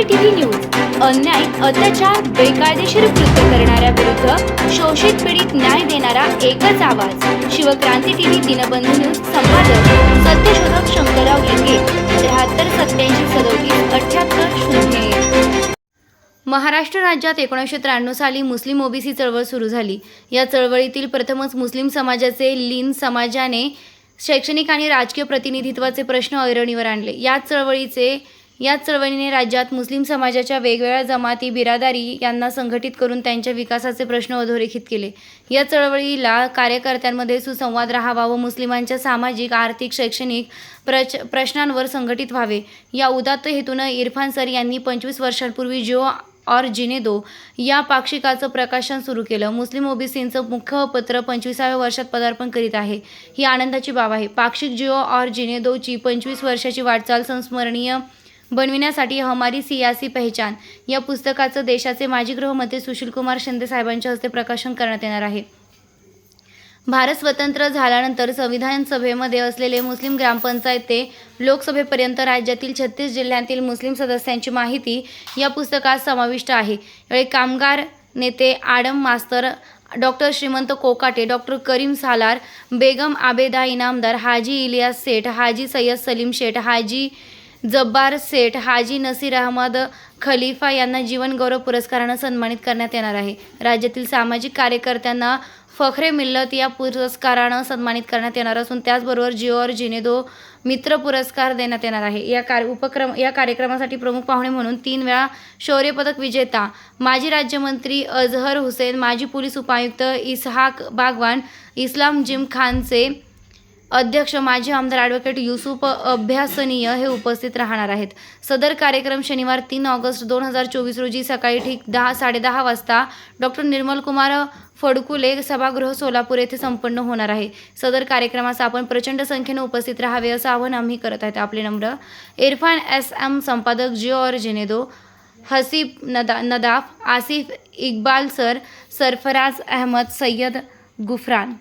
CCTV news. अन्याय अत्याचार बेकायदेशीर कृत्य करणाऱ्या विरुद्ध शोषित पीडित न्याय देणारा एकच आवाज. शिवक्रांती टीव्ही दिनबंधू न्यूज संपादक सत्यशोधक शंकरराव लिंगे त्र्याहत्तर सत्याऐंशी सदोतीस अठ्याहत्तर शून्य महाराष्ट्र राज्यात एकोणीसशे त्र्याण्णव साली मुस्लिम ओबीसी चळवळ सुरू झाली. या चळवळीतील प्रथमच मुस्लिम समाजाचे लीन समाजाने शैक्षणिक आणि राजकीय प्रतिनिधित्वाचे प्रश्न ऐरणीवर आणले. या चळवळीचे याच चळवळीने राज्यात मुस्लिम समाजाच्या वेगवेगळ्या जमाती बिरादारी यांना संघटित करून त्यांच्या विकासाचे प्रश्न अधोरेखित केले. या चळवळीला कार्यकर्त्यांमध्ये सुसंवाद राहावा व मुस्लिमांच्या सामाजिक आर्थिक शैक्षणिक प्रच प्रश्नांवर संघटित व्हावे. या उदात्त हेतूनं इरफान सर यांनी पंचवीस वर्षांपूर्वी जिओ और जिने दो या पाक्षिकाचं प्रकाशन सुरू केलं. मुस्लिम ओबीसींचं मुख्य पत्र पंचवीसाव्या वर्षात पदार्पण करीत आहे. ही आनंदाची बाब आहे. पाक्षिक जिओ और जिने दोची पंचवीस वर्षाची वाटचाल संस्मरणीय बनविण्यासाठी हमारी सियासी पहचान. या पुस्तकाचं देशाचे माजी गृहमंत्री सुशीलकुमार शिंदे साहेबांच्या हस्ते प्रकाशन करण्यात येणार आहे. भारत स्वतंत्र झाल्यानंतर संविधान सभेमध्ये असलेले मुस्लिम ग्रामपंचायत ते लोकसभेपर्यंत राज्यातील छत्तीस जिल्ह्यांतील मुस्लिम सदस्यांची माहिती या पुस्तकात समाविष्ट आहे. यावेळी कामगार नेते आडम मास्तर डॉक्टर श्रीमंत कोकाटे डॉक्टर करीम सालार बेगम आबेदा इनामदार हाजी इलियास सेठ हाजी सय्यद सलीम शेठ हाजी जब्बार सेठ हाजी नसीर अहमद खलिफा यांना जीवनगौरव पुरस्कारानं सन्मानित करण्यात येणार आहे. राज्यातील सामाजिक कार्यकर्त्यांना फखरे मिल्लत या पुरस्कारानं सन्मानित करण्यात येणार असून त्याचबरोबर जिओर जिनेदो मित्र पुरस्कार देण्यात येणार आहे. या कार्य उपक्रम या कार्यक्रमासाठी प्रमुख पाहुणे म्हणून तीन वेळा शौर्य पदक विजेता माजी राज्यमंत्री अझहर हुसेन माजी पोलीस उपायुक्त इसहाक बागवान इस्लाम जिम खानचे अध्यक्ष माजी आमदार ॲडव्होकेट युसुफ अभ्यासनीय हे उपस्थित राहणार आहेत. सदर कार्यक्रम शनिवार तीन ऑगस्ट दोन हजार चोवीस रोजी सकाळी ठीक दहा साडेदहा वाजता डॉक्टर निर्मलकुमार फडकुले सभागृह सोलापूर येथे संपन्न होणार आहे. सदर कार्यक्रमास आपण प्रचंड संख्येने उपस्थित राहावे असं आवाहन आम्ही करत आहेत. आपले नम्र इरफान एस एम संपादक जिओ और जेनेदो हसीब नदा नदाफ आसिफ इक्बाल सर सरफराज अहमद सय्यद गुफरान.